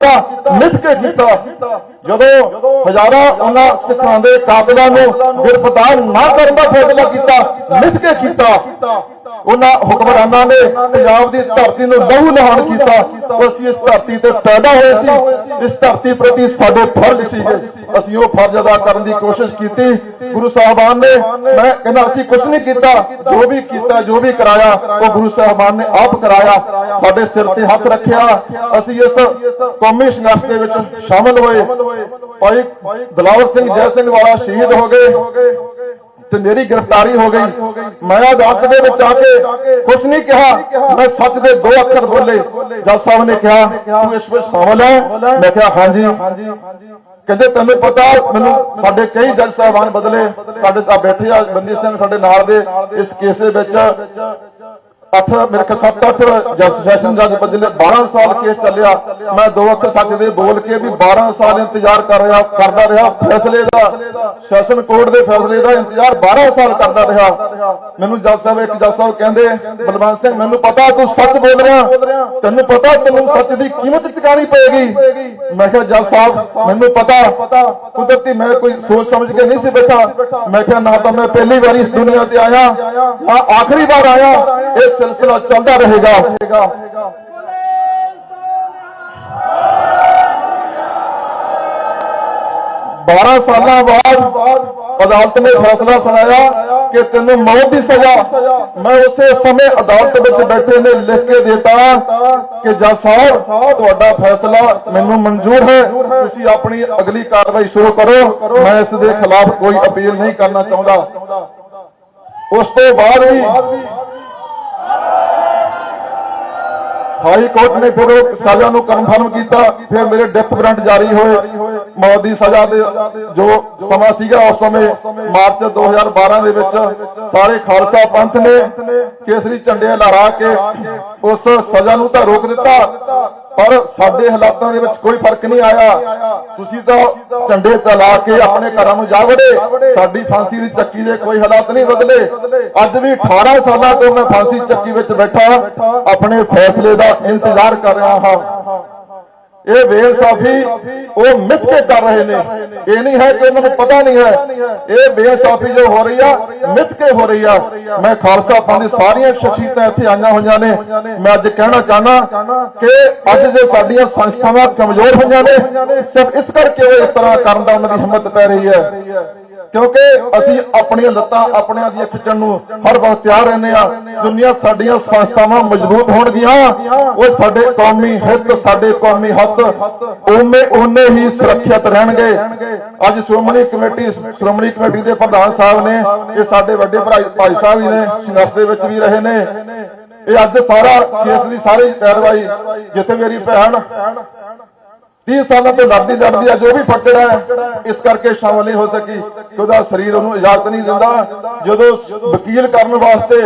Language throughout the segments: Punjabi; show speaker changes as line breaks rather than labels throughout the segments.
ਕੀਤਾ ਮਿੱਥ ਕੇ ਕੀਤਾ। ਜਦੋਂ ਹਜ਼ਾਰਾਂ ਉਹਨਾਂ ਸਿੱਖਾਂ ਦੇ ਕਾਤਲਾਂ ਨੂੰ ਗ੍ਰਿਫਤਾਰ ਨਾ ਕਰਨ ਦਾ ਫੈਸਲਾ ਕੀਤਾ ਮਿੱਥ ਕੇ ਕੀਤਾ। ਉਹਨਾਂ ਹੁਕਮਰਾਨਾਂ ਨੇ ਪੰਜਾਬ ਦੀ ਧਰਤੀ ਨੂੰ ਲਹੂ ਲਹਾਨ ਕੀਤਾ। ਅਸੀਂ ਇਸ ਧਰਤੀ ਤੇ ਪੈਦਾ ਹੋਏ ਸੀ। ਇਸ ਧਰਤੀ ਪ੍ਰਤੀ ਸਾਡੇ ਫਰਜ਼ ਸੀਗੇ। ਅਸੀਂ ਉਹ ਫਰਜ਼ ਅਦਾ ਕਰਨ ਦੀ ਕੋਸ਼ਿਸ਼ ਕੀਤੀ। ਗੁਰੂ ਸਾਹਿਬਾਨ ਨੇ, ਮੈਂ ਕਹਿੰਦਾ ਅਸੀਂ ਕੁਝ ਨਹੀਂ ਕੀਤਾ। ਜੋ ਵੀ ਕੀਤਾ, ਜੋ ਵੀ ਕਰਾਇਆ, ਉਹ ਗੁਰੂ ਸਾਹਿਬਾਨ ਨੇ ਆਪ ਕਰਾਇਆ। ਸਾਡੇ ਸਿਰ ਤੇ ਹੱਥ ਰੱਖਿਆ। ਅਸੀਂ ਇਸ ਕੌਮੀ ਸੰਘਰਸ਼ ਦੇ ਵਿੱਚ ਸ਼ਾਮਲ ਹੋਏ। ਭਾਈ ਦਲਾਵਰ ਸਿੰਘ ਜੈ ਸਿੰਘ ਵਾਲਾ ਸ਼ਹੀਦ ਹੋ ਗਏ। ਤੇ ਮੇਰੀ ਗ੍ਰਿਫਤਾਰੀ ਹੋ ਗਈ। ਮੈਂ ਅਦਾਲਤ ਦੇ ਵਿੱਚ ਆ ਕੇ ਕੁਝ ਨਹੀਂ ਕਿਹਾ। ਮੈਂ ਸੱਚ ਦੇ ਦੋ ਅੱਖਰ ਬੋਲੇ। ਜੱਜ ਸਾਹਿਬ ਨੇ ਕਿਹਾ, ਤੂੰ ਇਸ ਵਿੱਚ ਸ਼ਾਮਲ ਹੈ? ਮੈਂ ਕਿਹਾ, ਹਾਂਜੀ। ਕਹਿੰਦੇ, ਤੈਨੂੰ ਪਤਾ, ਮੈਨੂੰ ਸਾਡੇ ਕਈ ਜੱਜ ਸਾਹਿਬਾਨ ਬਦਲੇ। ਸਾਡੇ ਆ ਬੈਠੇ ਆ, ਬੰਦੀ ਸਿੰਘ ਸਾਡੇ ਨਾਲ ਦੇ। ਇਸ ਕੇਸ ਦੇ ਵਿੱਚ ਅੱਠ ਮੇਰੇ ਖਿਆਲ ਸੱਤ ਅੱਠ ਜੱਜ ਸੈਸ਼ਨ ਜੱਜ ਬਦਲੇ 12 ਸਾਲ ਕੇਸ ਚੱਲਿਆ। ਮੈਂ ਦੋ ਅੱਖ ਸੱਚ ਦੇ ਬੋਲ ਕੇ ਵੀ 12 ਸਾਲ ਇੰਤਜ਼ਾਰ ਕਰ ਰਿਹਾ, ਕਰਦਾ ਰਿਹਾ। ਫੈਸਲੇ ਦਾ, ਸੈਸ਼ਨ ਕੋਰਟ ਦੇ ਫੈਸਲੇ ਦਾ ਇੰਤਜ਼ਾਰ 12 ਸਾਲ ਕਰਦਾ ਰਿਹਾ। ਮੈਨੂੰ ਜੱਜ ਸਾਹਿਬ, ਇੱਕ ਜੱਜ ਸਾਹਿਬ ਕਹਿੰਦੇ, ਬਲਵੰਤ ਸਿੰਘ, ਮੈਨੂੰ ਪਤਾ ਤੂੰ ਸੱਚ ਬੋਲ ਰਿਹਾ। ਤੈਨੂੰ ਪਤਾ ਤੈਨੂੰ ਸੱਚ ਦੀ ਕੀਮਤ ਚੁਕਾਣੀ ਪਏਗੀ। ਮੈਂ ਕਿਹਾ, ਜੱਜ ਸਾਹਿਬ, ਮੈਨੂੰ ਪਤਾ। ਕੁਦਰਤੀ ਮੈਂ ਕੋਈ ਸੋਚ ਸਮਝ ਕੇ ਨਹੀਂ ਸੀ ਬੈਠਾ। ਮੈਂ ਕਿਹਾ, ਨਾ ਤਾਂ ਮੈਂ ਪਹਿਲੀ ਵਾਰੀ ਇਸ ਦੁਨੀਆ ਤੇ ਆਇਆ। ਨਾ ਆਖਰੀ ਵਾਰ ਆਇਆ। ਇਹ ਸਿਲਸਿਲਾ ਚੱਲਦਾ ਰਹੇਗਾ 12 ਸਾਲਾਂ ਬਾਅਦ ਅਦਾਲਤ ਨੇ ਫੈਸਲਾ ਸੁਣਾਇਆ ਕਿ ਤੈਨੂੰ ਮੌਤ ਦੀ ਸਜ਼ਾ ਮੈਂ ਉਸੇ ਸਮੇਂ ਅਦਾਲਤ ਵਿੱਚ ਬੈਠੇ ਨੇ ਲਿਖ ਕੇ ਦਿੱਤਾ ਕਿ ਜੱਜ ਸਾਹਿਬ ਤੁਹਾਡਾ ਫੈਸਲਾ ਮੈਨੂੰ ਮਨਜ਼ੂਰ ਹੈ ਤੁਸੀਂ ਆਪਣੀ ਅਗਲੀ ਕਾਰਵਾਈ ਸ਼ੁਰੂ ਕਰੋ ਮੈਂ ਇਸ ਦੇ ਖਿਲਾਫ ਕੋਈ ਅਪੀਲ ਨਹੀਂ ਕਰਨਾ ਚਾਹੁੰਦਾ ਉਸ ਤੋਂ ਬਾਅਦ ਵੀ ਹਾਈ ਕੋਰਟ ਨੇ ਫਿਰ ਉਹ ਸਜ਼ਾ ਨੂੰ ਕਨਫਰਮ ਕੀਤਾ, ਫਿਰ ਮੇਰੇ ਡੈਥ ਵਾਰੰਟ ਜਾਰੀ ਹੋਏ। ਮੌਤ ਦੀ ਸਜ਼ਾ ਦੇ ਜੋ ਸਮਾਂ ਸੀਗਾ ਉਸ ਸਮੇਂ, ਮਾਰਚ 2012 ਦੇ ਵਿੱਚ ਸਾਰੇ ਖਾਲਸਾ ਪੰਥ ਨੇ ਕੇਸਰੀ ਝੰਡੇ ਲਹਿਰਾ ਕੇ ਉਸ ਸਜ਼ਾ ਨੂੰ ਤਾਂ ਰੋਕ ਦਿੱਤਾ। ਪਰ ਸਾਡੇ ਹਾਲਾਤਾਂ ਦੇ ਵਿੱਚ ਕੋਈ ਫ਼ਰਕ ਨਹੀਂ ਆਇਆ। ਤੁਸੀਂ ਤਾਂ ਝੰਡੇ ਚਲਾ ਕੇ ਆਪਣੇ ਘਰਾਂ ਨੂੰ ਜਾ ਵੜੇ। ਸਾਡੀ ਫਾਂਸੀ ਦੀ ਚੱਕੀ ਦੇ ਕੋਈ ਹਾਲਾਤ ਨਹੀਂ ਬਦਲੇ। ਅੱਜ ਵੀ 18 ਸਾਲਾਂ ਤੋਂ ਮੈਂ ਫਾਂਸੀ ਚੱਕੀ ਵਿੱਚ ਬੈਠਾ। ਆਪਣੇ ਫੈਸਲੇ ਦਾ ਇੰਤਜ਼ਾਰ ਕਰ ਰਿਹਾ ਹਾਂ। ਇਹ ਬੇਇਨਸਾਫੀ ਉਹ ਮਿੱਥ ਕੇ ਕਰ ਰਹੇ ਨੇ। ਇਹ ਨਹੀਂ ਹੈ ਕਿ ਉਹਨਾਂ ਨੂੰ ਪਤਾ ਨਹੀਂ ਹੈ। ਇਹ ਬੇਇਨਸਾਫੀ ਜੋ ਹੋ ਰਹੀ ਆ ਮਿੱਥ ਕੇ ਹੋ ਰਹੀ ਆ। ਮੈਂ ਖਾਲਸਾ ਪੰਥ ਦੀ ਸਾਰੀਆਂ ਸ਼ਖਸੀਅਤਾਂ ਇੱਥੇ ਆਈਆਂ ਹੋਈਆਂ ਨੇ। ਮੈਂ ਅੱਜ ਕਹਿਣਾ ਚਾਹਨਾ ਕਿ ਅੱਜ ਜੇ ਸਾਡੀਆਂ ਸੰਸਥਾਵਾਂ ਕਮਜ਼ੋਰ ਹੋਈਆਂ ਨੇ, ਸਿਰਫ ਇਸ ਕਰਕੇ ਉਹ ਇਸ ਤਰ੍ਹਾਂ ਕਰਨ ਦਾ ਉਹਨਾਂ ਦੀ ਹਿੰਮਤ ਪੈ ਰਹੀ ਹੈ। ਕਿਉਂਕਿ ਅਸੀਂ ਆਪਣੀਆਂ ਲੱਤਾਂ ਆਪਣਿਆਂ ਦੀਆਂ ਖਿੱਚਣ ਨੂੰ ਹਰ ਵਕਤ ਤਿਆਰ ਰਹਿੰਦੇ ਆ ਦੁਨੀਆ ਸਾਡੀਆਂ ਸੰਸਥਾਵਾਂ ਮਜ਼ਬੂਤ ਹੋਣਗੀਆਂ। ਉਹ ਸਾਡੇ ਕੌਮੀ ਹਿੱਤ, ਸਾਡੇ ਕੌਮੀ ਹੱਕ ਉਵੇਂ ਉਹਨੇ ਹੀ ਸੁਰੱਖਿਅਤ ਰਹਿਣਗੇ। ਅੱਜ ਸ਼੍ਰੋਮਣੀ ਕਮੇਟੀ ਸ਼੍ਰੋਮਣੀ ਕਮੇਟੀ ਦੇ ਪ੍ਰਧਾਨ ਸਾਹਿਬ ਨੇ, ਇਹ ਸਾਡੇ ਵੱਡੇ ਭਰਾ ਭਾਈ ਸਾਹਿਬ ਵੀ ਨੇ ਸੰਘਰਸ਼ ਦੇ ਵਿੱਚ ਵੀ ਰਹੇ ਨੇ। ਇਹ ਅੱਜ ਸਾਰਾ ਕੇਸ ਦੀ ਸਾਰੀ ਪੈਰਵਾਈ ਜਿੱਥੇ ਮੇਰੀ ਭੈਣ 30 ਸਾਲਾਂ ਤੋਂ ਲੜਦੀ ਲੜਦੀ ਆ ਜੋ ਵੀ ਫੱਟੜ ਹੈ। ਇਸ ਕਰਕੇ ਸ਼ਾਮਲ ਨਹੀਂ ਹੋ ਸਕੀ ਉਹਦਾ ਸਰੀਰ ਉਹਨੂੰ ਇਜਾਜ਼ਤ ਨਹੀਂ ਦਿੰਦਾ। ਜਦੋਂ ਵਕੀਲ ਕਰਨ ਵਾਸਤੇ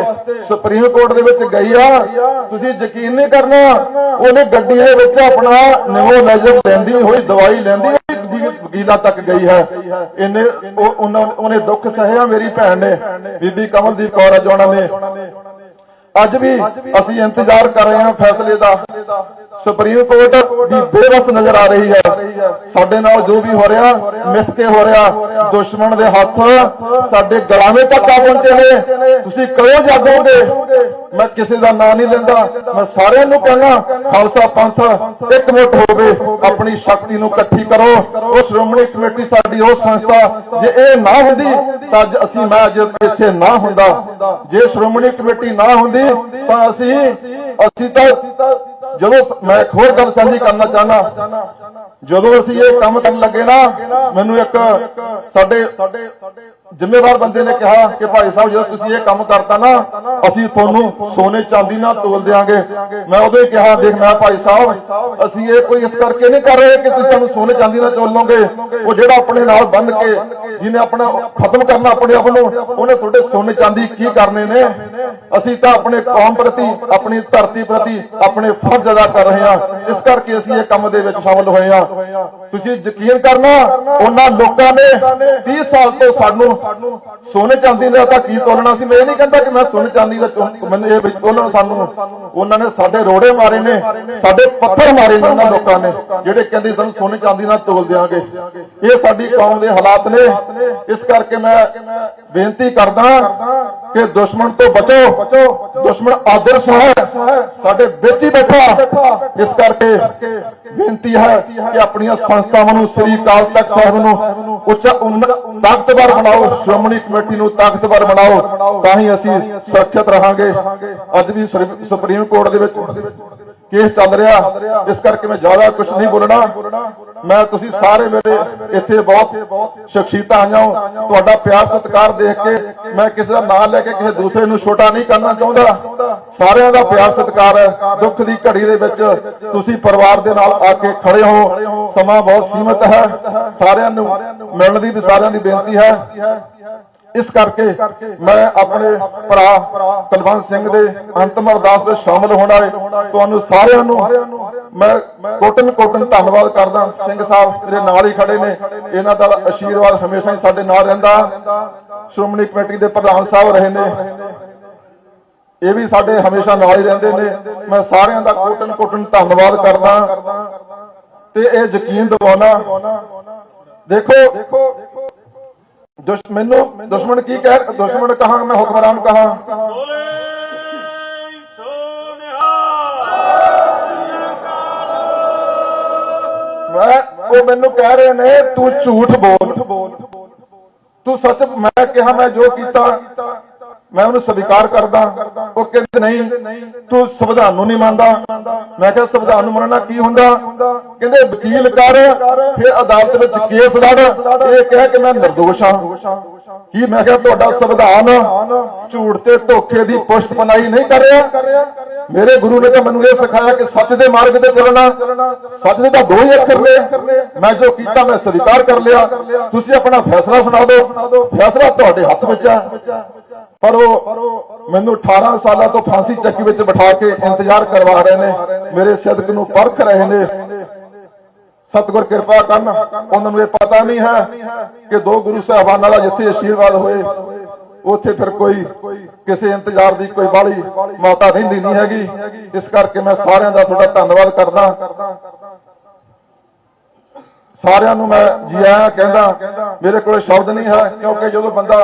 ਸੁਪਰੀਮ ਕੋਰਟ ਦੇ ਵਿੱਚ ਗਈ ਆ, ਤੁਸੀਂ ਯਕੀਨ ਨਹੀਂ ਕਰਨਾ, ਉਹਨੇ ਗੱਡੀ ਦੇ ਵਿੱਚ ਆਪਣਾ ਨਿਮੋਲਾਈਜ਼ਰ ਲੈਂਦੀ ਹੋਈ, ਦਵਾਈ ਲੈਂਦੀ ਹੋਈ ਵਕੀਲਾਂ ਤੱਕ ਗਈ ਹੈ। ਇਹਨੇ ਉਹਨੇ ਦੁੱਖ ਸਹਿਆ ਮੇਰੀ ਭੈਣ ਨੇ। ਬੀਬੀ ਕਮਲਦੀਪ ਕੌਰ ਆ ਨੇ। ਅੱਜ ਵੀ ਅਸੀਂ ਇੰਤਜ਼ਾਰ ਕਰ ਰਹੇ ਹਾਂ ਫੈਸਲੇ ਦਾ। ਸੁਪਰੀਮ ਕੋਰਟ ਦੀ ਬੇਵਸ ਨਜ਼ਰ ਆ ਰਹੀ ਹੈ। ਸਾਡੇ ਨਾਲ ਜੋ ਵੀ ਹੋ ਰਿਹਾ ਮਿੱਥ ਕੇ ਹੋ ਰਿਹਾ, ਦੁਸ਼ਮਣ ਦੇ ਹੱਥ ਸਾਡੇ ਗਲਾਵੇਂ ਤੱਕ ਆ ਪਹੁੰਚੇ ਨੇ। ਤੁਸੀਂ ਕਦੋਂ ਜਾਗੋਗੇ? ਮੈਂ ਕਿਸੇ ਦਾ ਨਾਂ ਨਹੀਂ ਲੈਂਦਾ। ਮੈਂ ਸਾਰਿਆਂ ਨੂੰ ਕਹਿੰਦਾ, ਖਾਲਸਾ ਪੰਥ ਇੱਕ ਮੁੱਠ ਹੋਵੇ, ਆਪਣੀ ਸ਼ਕਤੀ ਨੂੰ ਇਕੱਠੀ ਕਰੋ। ਉਹ ਸ਼੍ਰੋਮਣੀ ਕਮੇਟੀ ਸਾਡੀ, ਉਹ ਸੰਸਥਾ, ਜੇ ਇਹ ਨਾ ਹੁੰਦੀ ਤਾਂ ਅੱਜ ਅਸੀਂ, ਮੈਂ ਅੱਜ ਇੱਥੇ ਨਾ ਹੁੰਦਾ। ਜੇ ਸ਼੍ਰੋਮਣੀ ਕਮੇਟੀ ਨਾ ਹੁੰਦੀ ਤਾਂ ਅਸੀਂ ਅਸੀਂ ਤਾਂ ਜਦੋਂ ਮੈਂ ਇੱਕ ਹੋਰ ਗੱਲ ਸਾਂਝੀ ਕਰਨਾ ਚਾਹਨਾ ਜਦੋਂ ਅਸੀਂ ਇਹ ਕੰਮ ਕਰਨ ਲੱਗੇ ਨਾ, ਮੈਨੂੰ ਇੱਕ ਸਾਡੇ ਜ਼ਿੰਮੇਵਾਰ ਬੰਦੇ ਨੇ ਕਿਹਾ ਕਿ ਭਾਈ ਸਾਹਿਬ, ਜਦੋਂ ਤੁਸੀਂ ਇਹ ਕੰਮ ਕਰਤਾ ਨਾ, ਅਸੀਂ ਤੁਹਾਨੂੰ ਸੋਨੇ ਚਾਂਦੀ ਨਾਲ ਤੋਲ ਦੇਾਂਗੇ ਮੈਂ ਉਦੋਂ ਕਿਹਾ, ਦੇਖ ਮੈਂ ਭਾਈ ਸਾਹਿਬ, ਅਸੀਂ ਇਹ ਕੋਈ ਇਸ ਕਰਕੇ ਨਹੀਂ ਕਰ ਰਹੇ ਕਿ ਤੁਸੀਂ ਸਾਨੂੰ ਸੋਨੇ ਚਾਂਦੀ ਨਾਲ ਤੋਲ ਲਓਗੇ। ਉਹ ਜਿਹੜਾ ਆਪਣੇ ਨਾਲ ਬੰਦ ਕੇ, ਜਿਹਨੇ ਆਪਣਾ ਖਤਮ ਕਰਨਾ ਆਪਣੇ ਆਪ ਨੂੰ, ਉਹਨੇ ਤੁਹਾਡੇ ਸੋਨੇ ਚਾਂਦੀ ਕੀ ਕਰਨੇ ਨੇ? ਅਸੀਂ ਤਾਂ ਆਪਣੇ ਕੌਮ ਪ੍ਰਤੀ ਆਪਣੀ ਧਰਤੀ ਪ੍ਰਤੀ ਆਪਣੇ ਫਰਜ਼ ਅਦਾ ਕਰ ਰਹੇ ਹਾਂ। ਇਸ ਕਰਕੇ ਅਸੀਂ ਇਹ ਕੰਮ ਦੇ ਵਿੱਚ ਸ਼ਾਮਲ ਹੋਏ ਹਾਂ। ਤੁਸੀਂ ਯਕੀਨ ਕਰਨਾ, ਉਹਨਾਂ ਲੋਕਾਂ ਨੇ 30 ਸਾਲ ਤੋਂ ਸਾਨੂੰ ਸੋਨੇ ਚਾਂਦੀ ਦਾ ਤਾਂ ਕੀ ਤੋਲਣਾ ਸੀ? ਮੈਂ ਇਹ ਨਹੀਂ ਕਹਿੰਦਾ ਕਿ ਮੈਂ ਸੋਨੇ ਚਾਂਦੀ ਦਾ ਮੈਨੂੰ ਇਹ ਵੀ ਤੋਲਣ ਸਾਨੂੰ। ਉਹਨਾਂ ਨੇ ਸਾਡੇ ਰੋੜੇ ਮਾਰੇ ਨੇ, ਸਾਡੇ ਪੱਥਰ ਮਾਰੇ ਨੇ ਉਹਨਾਂ ਲੋਕਾਂ ਨੇ, ਜਿਹੜੇ ਕਹਿੰਦੇ ਸਾਨੂੰ ਸੋਨੇ ਚਾਂਦੀ ਨਾਲ ਤੋਲ ਦਿਆਂਗੇ। ਇਹ ਸਾਡੀ ਕੌਮ ਦੇ ਹਾਲਾਤ ਨੇ। ਇਸ ਕਰਕੇ ਮੈਂ ਬੇਨਤੀ ਕਰਦਾ ਕਿ ਦੁਸ਼ਮਣ ਤੋਂ ਬਚੋ। ਦੁਸ਼ਮਣ ਆਦਰਸ਼ ਹੈ। ਸਾਡੇ ਵਿੱਚ ਹੀ ਬੈਠਾ। ਇਸ ਕਰਕੇ ਬੇਨਤੀ ਹੈ ਕਿ ਆਪਣੀਆਂ ਸੰਸਥਾਵਾਂ ਨੂੰ ਸ੍ਰੀ ਅਕਾਲ ਤਖਤ ਸਾਹਿਬ ਨੂੰ ਉੱਚ ਤਾਕਤਵਰ ਬਣਾਓ, ਸ਼੍ਰੋਮਣੀ ਕਮੇਟੀ ਨੂੰ ਤਾਕਤਵਰ ਬਣਾਓ, ਤਾਂ ਹੀ ਅਸੀਂ ਸੁਰੱਖਿਅਤ ਰਹਾਂਗੇ। ਅੱਜ ਵੀ ਸੁਪਰੀਮ ਕੋਰਟ ਦੇ ਵਿੱਚ ਕੇਸ ਚੱਲ ਰਿਹਾ। ਇਸ ਕਰਕੇ ਮੈਂ ਜ਼ਿਆਦਾ ਕੁਝ ਨਹੀਂ ਬੋਲਣਾ। ਮੈਂ ਤੁਸੀਂ ਸਾਰੇ ਮੇਰੇ ਇੱਥੇ ਬਹੁਤ ਸ਼ਖਸੀਅਤਾਂ ਆਈਆਂ ਹੋ। ਤੁਹਾਡਾ ਪਿਆਰ ਸਤਿਕਾਰ ਦੇਖ ਕੇ ਮੈਂ ਕਿਸੇ ਦਾ ਨਾਮ ਲੈ ਕੇ ਕਿਸੇ ਦੂਸਰੇ ਨੂੰ ਛੋਟਾ ਨਹੀਂ ਕਰਨਾ ਚਾਹੁੰਦਾ। ਸਾਰਿਆਂ ਦਾ ਪਿਆਰ ਸਤਿਕਾਰ ਹੈ। ਦੁੱਖ ਦੀ ਘੜੀ ਦੇ ਵਿੱਚ ਤੁਸੀਂ ਪਰਿਵਾਰ ਦੇ ਨਾਲ ਆ ਕੇ ਖੜੇ ਹੋ। ਸਮਾਂ ਬਹੁਤ ਸੀਮਤ ਹੈ। ਸਾਰਿਆਂ ਨੂੰ ਮਿਲਣ ਦੀ ਵੀ ਸਾਰਿਆਂ ਦੀ ਬੇਨਤੀ ਹੈ। ਇਸ ਕਰਕੇ ਮੈਂ ਆਪਣੇ ਭਰਾ ਕੁਲਵੰਤ ਸਿੰਘ ਦੇ ਅੰਤਮ ਅਰਦਾਸ ਵਿੱਚ ਸ਼ਾਮਲ ਹੋਣਾ ਹੈ ਤੁਹਾਨੂੰ ਸਾਰਿਆਂ ਨੂੰ ਮੈਂ ਕੋਟਨ ਕੋਟਨ ਧੰਨਵਾਦ ਕਰਦਾ। ਸਿੰਘ ਸਾਹਿਬ ਮੇਰੇ ਨਾਲ ਹੀ ਖੜੇ ਨੇ। ਇਹਨਾਂ ਦਾ ਆਸ਼ੀਰਵਾਦ ਹਮੇਸ਼ਾ ਹੀ ਸਾਡੇ ਨਾਲ ਰਹਿੰਦਾ। ਸ਼੍ਰੋਮਣੀ ਕਮੇਟੀ ਦੇ ਪ੍ਰਧਾਨ ਸਾਹਿਬ ਰਹੇ ਨੇ। ਇਹ ਵੀ ਸਾਡੇ ਹਮੇਸ਼ਾ ਨਾਲ ਹੀ ਰਹਿੰਦੇ ਨੇ। ਮੈਂ ਸਾਰਿਆਂ ਦਾ ਕੋਟਨ ਕੋਟਨ ਧੰਨਵਾਦ ਕਰਦਾ। ਤੇ ਇਹ ਯਕੀਨ ਦਿਵਾਉਣਾ। ਦੇਖੋ ਦੁਸ਼ ਮੈਨੂੰ ਦੁਸ਼ਮਣ ਕੀ ਕਹਿ ਦੁਸ਼ਮਣ ਕਹਾ ਮੈਂ ਹੁਕਮਰਾਨ ਕਹਾ।
ਬੋਲੇ
ਮੈਂ ਉਹ ਮੈਨੂੰ ਕਹਿ ਰਹੇ ਨੇ ਤੂੰ ਝੂਠ ਬੋਲ। ਤੂੰ ਸੱਚ ਮੈਂ ਕਿਹਾ ਮੈਂ ਜੋ ਕੀਤਾ ਮੈਂ ਉਹਨੂੰ ਸਵੀਕਾਰ ਕਰਦਾ। ਉਹ ਕਹਿੰਦੇ ਨਹੀਂ, ਤੂੰ ਸੰਵਿਧਾਨ ਨੂੰ ਨਹੀਂ ਮੰਨਦਾ। ਮੈਂ ਕਿਹਾ, ਸੰਵਿਧਾਨ ਨੂੰ ਮੰਨਣਾ ਕੀ ਹੁੰਦਾ? ਕਹਿੰਦੇ ਵਕੀਲ ਕਰ, ਫਿਰ ਅਦਾਲਤ ਵਿੱਚ ਕੇਸ ਲੜ। ਇਹ ਕਹਿ ਕਿ ਮੈਂ ਨਿਰਦੋਸ਼ ਹਾਂ। ਕੀ ਮੈਂ ਕਿਹਾ ਤੁਹਾਡਾ ਸੰਵਿਧਾਨ ਝੂਠ ਤੇ ਧੋਖੇ ਦੀ ਪੁਸ਼ਟ ਪਨਾਈ ਨਹੀਂ ਕਰ ਰਿਹਾ? ਮੇਰੇ ਗੁਰੂ ਨੇ ਤਾਂ ਮੈਨੂੰ ਇਹ ਸਿਖਾਇਆ ਕਿ ਸੱਚ ਦੇ ਮਾਰਗ ਤੇ ਚੱਲਣਾ, ਸੱਚ ਦੇ ਤਾਂ ਦੋ ਹੀ ਅੱਖਰ ਨੇ। ਮੈਂ ਜੋ ਕੀਤਾ ਮੈਂ ਸਵੀਕਾਰ ਕਰ ਲਿਆ। ਤੁਸੀਂ ਆਪਣਾ ਫੈਸਲਾ ਸੁਣਾ ਦਿਓ। ਫੈਸਲਾ ਤੁਹਾਡੇ ਹੱਥ ਵਿੱਚ ਹੈ ਪਰ ਉਹ ਮੈਨੂੰ 18 ਸਾਲਾਂ ਤੋਂ ਫਾਂਸੀ ਚੱਕੀ ਵਿੱਚ ਬਿਠਾ ਕੇ ਇੰਤਜ਼ਾਰ ਕਰਵਾ ਰਹੇ ਨੇ। ਮੇਰੇ ਸਿਦਕ ਨੂੰ ਪਰਖ ਰਹੇ ਨੇ। ਸਤਿਗੁਰ ਕਿਰਪਾ ਕਰਨ। ਉਹਨਾਂ ਨੂੰ ਇਹ ਪਤਾ ਨਹੀਂ ਹੈ ਕਿ ਦੋ ਗੁਰੂ ਸਾਹਿਬਾਨਾਂ ਦਾ ਜਿੱਥੇ ਆਸ਼ੀਰਵਾਦ ਹੋਏ, ਉੱਥੇ ਫਿਰ ਕੋਈ ਕਿਸੇ ਇੰਤਜ਼ਾਰ ਦੀ ਕੋਈ ਬਾਲੀ ਮਾਤਾ ਰਹਿੰਦੀ ਨਹੀਂ ਹੈਗੀ। ਇਸ ਕਰਕੇ ਮੈਂ ਸਾਰਿਆਂ ਦਾ ਤੁਹਾਡਾ ਧੰਨਵਾਦ ਕਰਦਾ। ਸਾਰਿਆਂ ਨੂੰ ਮੈਂ ਜੀ ਆਇਆਂ ਕਹਿੰਦਾ, ਮੇਰੇ ਕੋਲ ਸ਼ਬਦ ਨਹੀਂ ਹੈ, ਕਿਉਂਕਿ ਜਦੋਂ ਬੰਦਾ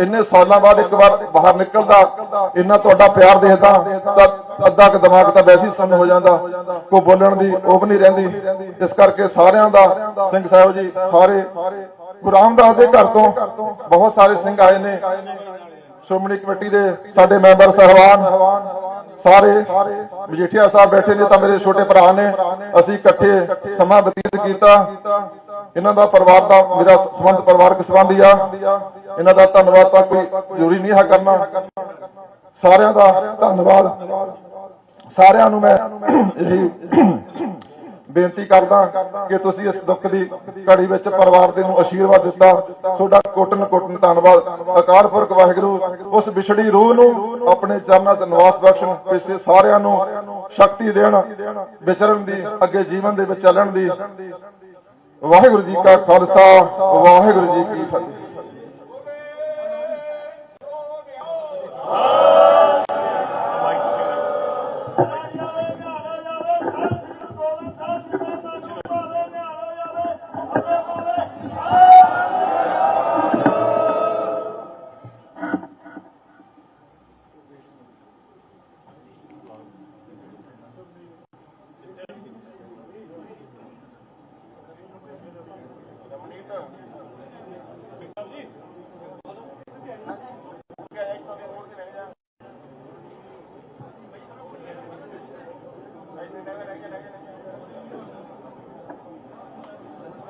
ਇੰਨੇ ਸਾਲਾਂ ਬਾਅਦ ਇੱਕ ਵਾਰ ਬਾਹਰ ਨਿਕਲਦਾ, ਇੰਨਾ ਤੁਹਾਡਾ ਪਿਆਰ ਦੇਖਦਾ, ਤਾਂ ਅੱਧਾ ਕ ਦਿਮਾਗ ਤਾਂ ਵੈਸੇ ਹੀ ਸੁੰਨ ਹੋ ਜਾਂਦਾ ਕੋ ਬੋਲਣ ਦੀ ਉਹ ਵੀ ਨਹੀਂ ਰਹਿੰਦੀ। ਇਸ ਕਰਕੇ ਸਾਰਿਆਂ ਦਾ, ਸਿੰਘ ਸਾਹਿਬ ਜੀ, ਸਾਰੇ ਗੁਰੂ ਰਾਮਦਾਸ ਦੇ ਘਰ ਤੋਂ ਬਹੁਤ ਸਾਰੇ ਸਿੰਘ ਆਏ ਨੇ। ਸ਼੍ਰੋਮਣੀ ਕਮੇਟੀ ਦੇ ਸਾਡੇ ਮੈਂਬਰ ਸਹਿਬਾਨ ਸਾਰੇ ਮਜੀਠੀਆ ਸਾਹਿਬ ਬੈਠੇ ਨੇ ਤਾਂ ਮੇਰੇ ਛੋਟੇ ਭਰਾ ਨੇ। ਅਸੀਂ ਇਕੱਠੇ ਸਮਾਂ ਬਤੀਤ ਕੀਤਾ। ਇਹਨਾਂ ਦਾ ਪਰਿਵਾਰ ਦਾ ਮੇਰਾ ਸੰਬੰਧ ਪਰਿਵਾਰਕ ਸੰਬੰਧ ਆ। ਇਹਨਾਂ ਦਾ ਧੰਨਵਾਦ ਤਾਂ ਕੋਈ ਜ਼ਰੂਰੀ ਨਹੀਂ ਹੈ ਕਰਨਾ। ਸਾਰਿਆਂ ਦਾ ਧੰਨਵਾਦ। ਸਾਰਿਆਂ ਨੂੰ ਮੈਂ ਇਹੀ ਬੇਨਤੀ ਕਰਦਾ ਕਿ ਤੁਸੀਂ ਇਸ ਦੁੱਖ ਦੀ ਘੜੀ ਵਿੱਚ ਪਰਿਵਾਰ ਦੇ ਨੂੰ ਆਸ਼ੀਰਵਾਦ ਦਿੱਤਾ। ਤੁਹਾਡਾ ਕੋਟਨ ਕੋਟਨ ਧੰਨਵਾਦ। ਅਕਾਲ ਪੁਰਖ ਵਾਹਿਗੁਰੂ, ਉਸ ਵਿਛੜੀ ਰੂਹ ਨੂੰ ਆਪਣੇ ਚਰਨਾਂ 'ਚ ਨਿਵਾਸ ਬਖਸ਼ਣ, ਪਿੱਛੇ ਸਾਰਿਆਂ ਨੂੰ ਸ਼ਕਤੀ ਦੇਣ, ਵਿਚਰਨ ਦੀ, ਅੱਗੇ ਜੀਵਨ ਦੇ ਵਿੱਚ ਚੱਲਣ ਦੀ। ਵਾਹਿਗੁਰੂ ਜੀ ਕਾ ਖਾਲਸਾ, ਵਾਹਿਗੁਰੂ ਜੀ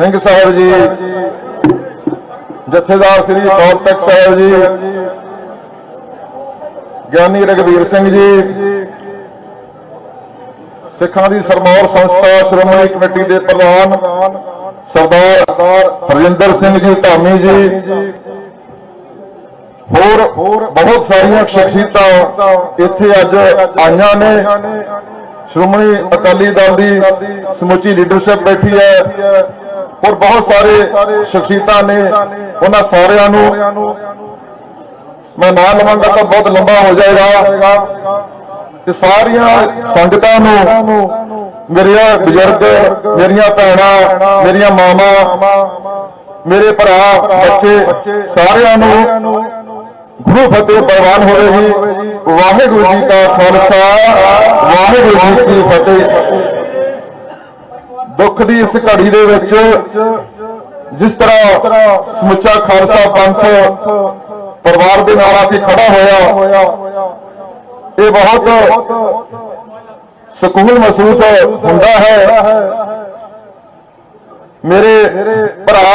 ਸਿੰਘ ਸਾਹਿਬ ਜੀ, ਜਥੇਦਾਰ ਸ੍ਰੀ ਅਕਾਲ ਤਖਤ ਸਾਹਿਬ ਜੀ, ਗਿਆਨੀ ਰਗਵੀਰ ਸਿੰਘ ਜੀ, ਸਿੱਖਾਂ ਦੀ ਸਰਮੌਰ ਸੰਸਥਾ ਸ਼੍ਰੋਮਣੀ ਕਮੇਟੀ ਦੇ ਪ੍ਰਧਾਨ ਸਰਦਾਰ ਹਰਜਿੰਦਰ ਸਿੰਘ ਜੀ ਧਾਮੀ ਜੀ, ਹੋਰ ਹੋਰ ਬਹੁਤ ਸਾਰੀਆਂ ਸ਼ਖਸੀਅਤਾਂ ਇੱਥੇ ਅੱਜ ਆਈਆਂ ਨੇ। ਸ਼੍ਰੋਮਣੀ ਅਕਾਲੀ ਦਲ ਦੀ ਸਮੁੱਚੀ ਲੀਡਰਸ਼ਿਪ ਬੈਠੀ ਹੈ। ਔਰ ਬਹੁਤ ਸਾਰੇ ਸ਼ਖਸੀਅਤਾਂ ਨੇ। ਉਹਨਾਂ ਸਾਰਿਆਂ ਨੂੰ ਮੈਂ ਨਾਂ ਲਵਾਂਗਾ ਤਾਂ ਬਹੁਤ ਲੰਬਾ ਹੋ ਜਾਏਗਾ। ਤੇ ਸਾਰੀਆਂ ਸੰਗਤਾਂ ਨੂੰ ਮੇਰੇ ਬਜ਼ੁਰਗ, ਮੇਰੀਆਂ ਭੈਣਾਂ, ਮੇਰੀਆਂ ਮਾਵਾਂ, ਮੇਰੇ ਭਰਾ, ਬੱਚੇ ਸਾਰਿਆਂ ਨੂੰ ਗੁਰੂ ਫਤਿਹ ਪ੍ਰਵਾਨ ਹੋਵੇ ਜੀ। ਵਾਹਿਗੁਰੂ ਜੀ ਕਾ ਖਾਲਸਾ, ਵਾਹਿਗੁਰੂ ਜੀ ਕੀ ਫਤਿਹ। ਦੁੱਖ ਦੀ ਇਸ ਘੜੀ ਦੇ ਵਿੱਚ ਜਿਸ ਤਰ੍ਹਾਂ ਸਮੁੱਚਾ ਖਾਲਸਾ ਪੰਥ ਪਰਿਵਾਰ ਦੇ ਨਾਲ ਆ ਕੇ ਖੜਾ ਹੋਇਆ, ਇਹ ਬਹੁਤ ਸਕੂਨ ਮਹਿਸੂਸ ਹੁੰਦਾ ਹੈ। ਮੇਰੇ ਭਰਾ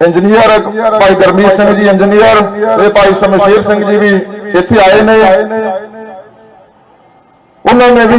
ਇੰਜੀਨੀਅਰ ਭਾਈ ਗਰਮੀਤ ਸਿੰਘ ਜੀ, ਇੰਜੀਨੀਅਰ ਤੇ ਭਾਈ ਸ਼ਮਸ਼ੇਰ ਸਿੰਘ ਜੀ ਵੀ ਇੱਥੇ ਆਏ ਨੇ। ਉਹਨਾਂ ਨੇ ਵੀ